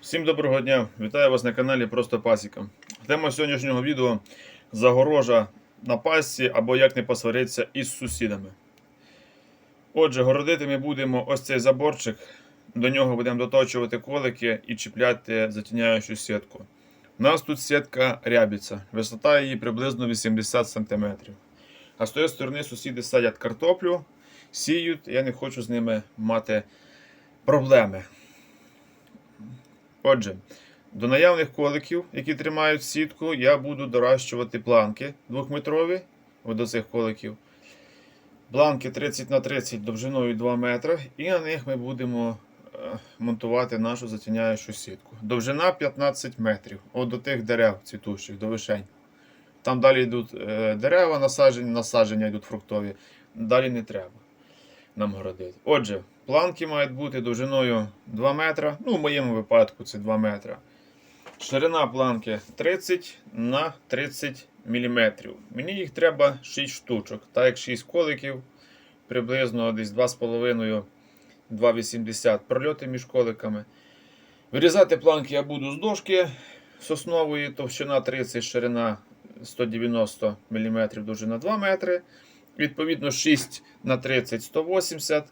Всім доброго дня! Вітаю вас на каналі Просто Пасіка. Тема сьогоднішнього відео загорожа на пасі або як не посваритися із сусідами. Отже, городити ми будемо ось цей заборчик. До нього будемо доточувати колики і чіпляти затіняючу сітку. У нас тут сітка рябіця, висота її приблизно 80 см. А з тої сторони сусіди садять картоплю, сіють, я не хочу з ними мати проблеми. Отже, до наявних коликів, які тримають сітку, я буду доращувати планки двохметрові до цих коликів. Планки 30 на 30 довжиною 2 метри, і на них ми будемо е, монтувати нашу затіняючу сітку. Довжина 15 метрів. От до тих дерев цвітущих, до вишень. Там далі йдуть е, дерева, насадження, насадження йдуть фруктові. Далі не треба нам городити. Отже, планки мають бути довжиною 2 метра. Ну, в моєму випадку це 2 метра. Ширина планки 30 на 30 мм. Мені їх треба 6 штучок. Так як 6 коликів, приблизно десь 2,5-2,80 прольоти між коликами. Вирізати планки я буду з дошки соснової, товщина 30, ширина 190 мм, довжина 2 метри. Відповідно, 6 на 30 180.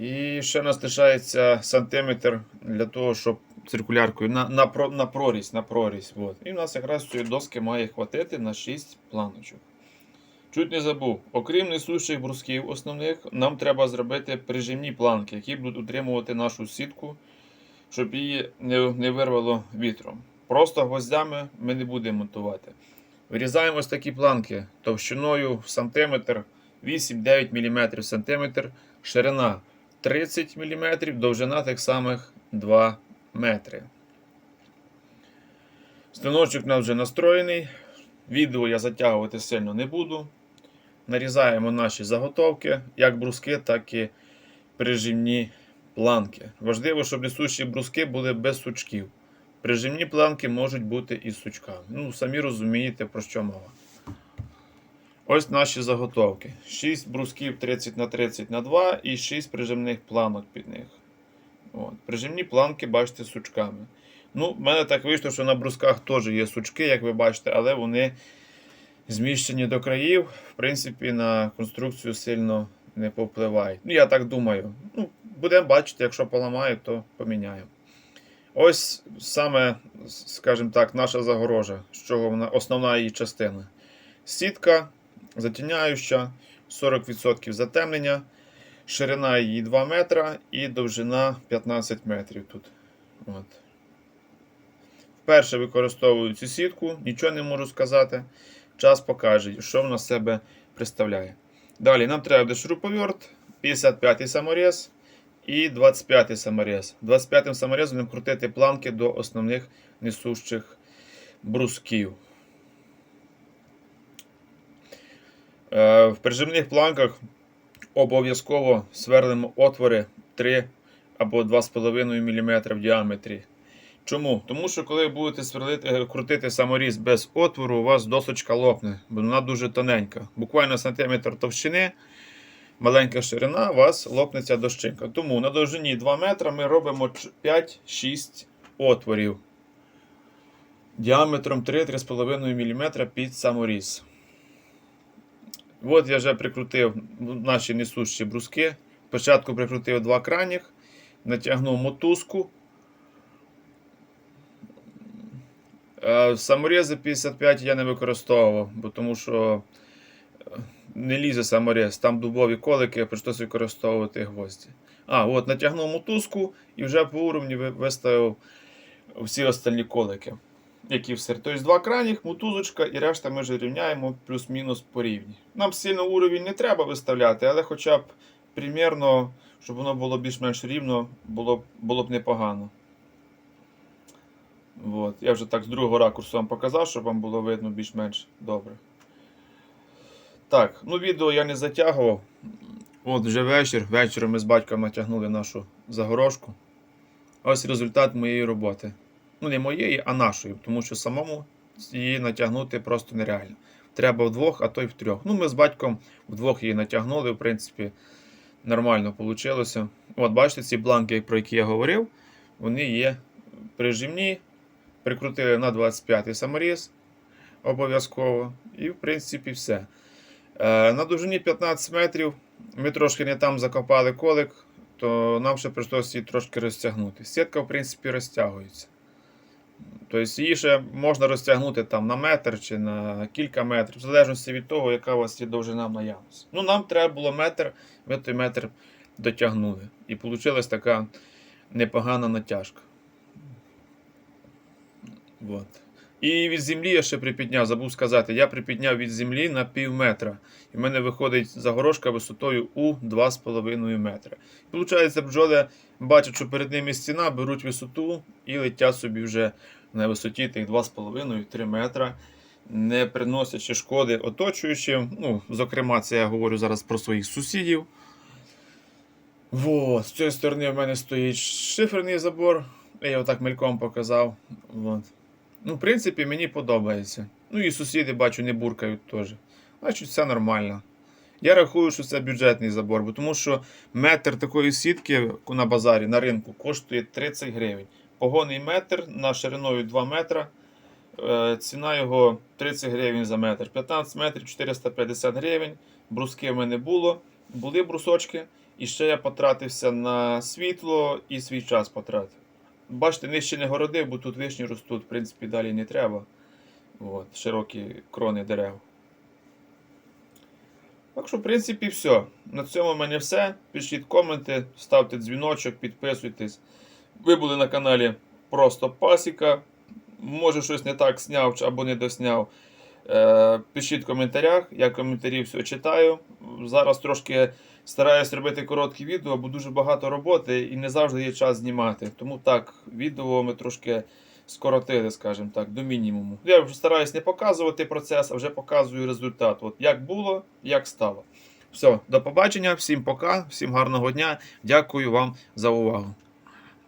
І ще нас лишається сантиметр для того, щоб циркуляркою на на, на прорізь. на прорізь. От. І в нас якраз цієї доски має хватити на 6 планочок. Чуть не забув, окрім несущих брусків основних, нам треба зробити прижимні планки, які будуть утримувати нашу сітку, щоб її не, не вирвало вітром. Просто гвоздями ми не будемо монтувати. Вирізаємо ось такі планки товщиною в сантиметр 8-9 мм сантиметр, ширина 30 мм, довжина тих самих 2 метри. Станочок у нас вже настроєний. Відео я затягувати сильно не буду. Нарізаємо наші заготовки, як бруски, так і прижимні планки. Важливо, щоб несущі бруски були без сучків. Прижимні планки можуть бути із сучками. Ну, самі розумієте, про що мова. Ось наші заготовки. 6 брусків 30 на 30 на 2 і 6 прижимних планок під них. От. Прижимні планки, бачите, сучками. Ну, в мене так вийшло, що на брусках теж є сучки, як ви бачите, але вони зміщені до країв. В принципі, на конструкцію сильно не повпливають. Ну, я так думаю. Ну, Будемо бачити, якщо поламаю, то поміняємо. Ось саме, скажімо так, наша загорожа, з чого вона основна її частина. Сітка затіняюча, 40% затемнення, ширина її 2 метра і довжина 15 метрів тут. От. Вперше використовую цю сітку, нічого не можу сказати. Час покаже, що вона з себе представляє. Далі нам треба буде шуруповерт, 55-й саморез і 25-й саморез. 25-м саморезом будемо крутити планки до основних несущих брусків. Е, В прижимних планках обов'язково сверлимо отвори 3 або 2,5 мм в діаметрі. Чому? Тому що коли будете сверлити, е, крутити саморіз без отвору, у вас досочка лопне, бо вона дуже тоненька. Буквально сантиметр товщини, маленька ширина, у вас лопнеться дощинка. Тому на довжині 2 метра ми робимо 5-6 отворів діаметром 3-3,5 мм під саморіз. От я вже прикрутив наші несущі бруски. Спочатку прикрутив два крайніх, натягнув мотузку. Е, Саморези 55 я не використовував, бо тому що е, не лізе саморез, там дубові колики, прийшлось використовувати гвозді. А, от натягнув мотузку і вже по уровні виставив всі остальні колики, які все. Тобто два крайніх, мотузочка і решта ми вже рівняємо плюс-мінус по рівні. Нам сильно уровень не треба виставляти, але хоча б примірно, щоб воно було більш-менш рівно, було, б- було б непогано. От. Я вже так з другого ракурсу вам показав, щоб вам було видно більш-менш добре. Так, ну відео я не затягував. От вже вечір. Вечором ми з батьком натягнули нашу загорожку. Ось результат моєї роботи. Ну, не моєї, а нашої, тому що самому її натягнути просто нереально. Треба вдвох, а то й втрьох. Ну, ми з батьком вдвох її натягнули, в принципі, нормально вийшло. От, бачите, ці бланки, про які я говорив, вони є прижимні. Прикрутили на 25 саморіз обов'язково. І, в принципі, все. Е, на довжині 15 метрів ми трошки не там закопали колик, то нам ще прийшлося її трошки розтягнути. Сітка, в принципі, розтягується. Тобто її ще можна розтягнути там на метр чи на кілька метрів, в залежності від того, яка у вас є довжина в наявності. Ну, нам треба було метр, ми той метр дотягнули. І вийшла така непогана натяжка. Вот. І від землі я ще припідняв, забув сказати, я припідняв від землі на пів метра. І в мене виходить загорожка висотою у 2,5 метра. Получається, бджоли бачать, що перед ними стіна, беруть висоту і летять собі вже на висоті тих 2,5-3 метра, не приносячи шкоди оточуючим. Ну, зокрема, це я говорю зараз про своїх сусідів. Вот. З цієї сторони в мене стоїть шиферний забор. Я його так мельком показав. Вот. Ну, в принципі, мені подобається. Ну і сусіди, бачу, не буркають теж. Значить, все нормально. Я рахую, що це бюджетний забор, бо тому що метр такої сітки на базарі на ринку коштує 30 гривень. Погонний метр на шириною 2 метра. Е, Ціна його 30 гривень за метр. 15 метрів 450 гривень. Бруски в мене було. Були брусочки. І ще я потратився на світло і свій час потратив. Бачите, нижче не городив, бо тут вишні ростуть, в принципі, далі не треба. От, широкі крони дерев. Так що, в принципі, все. На цьому в мене все. Пишіть коменти, ставте дзвіночок, підписуйтесь. Ви були на каналі Просто Пасіка. Може, щось не так зняв або не досняв. Е, пишіть в коментарях, я коментарі все читаю. Зараз трошки стараюсь робити короткі відео, бо дуже багато роботи і не завжди є час знімати. Тому так, відео ми трошки скоротили, скажімо так, до мінімуму. Я вже стараюсь не показувати процес, а вже показую результат. От як було, як стало. Все, до побачення, всім пока, всім гарного дня. Дякую вам за увагу.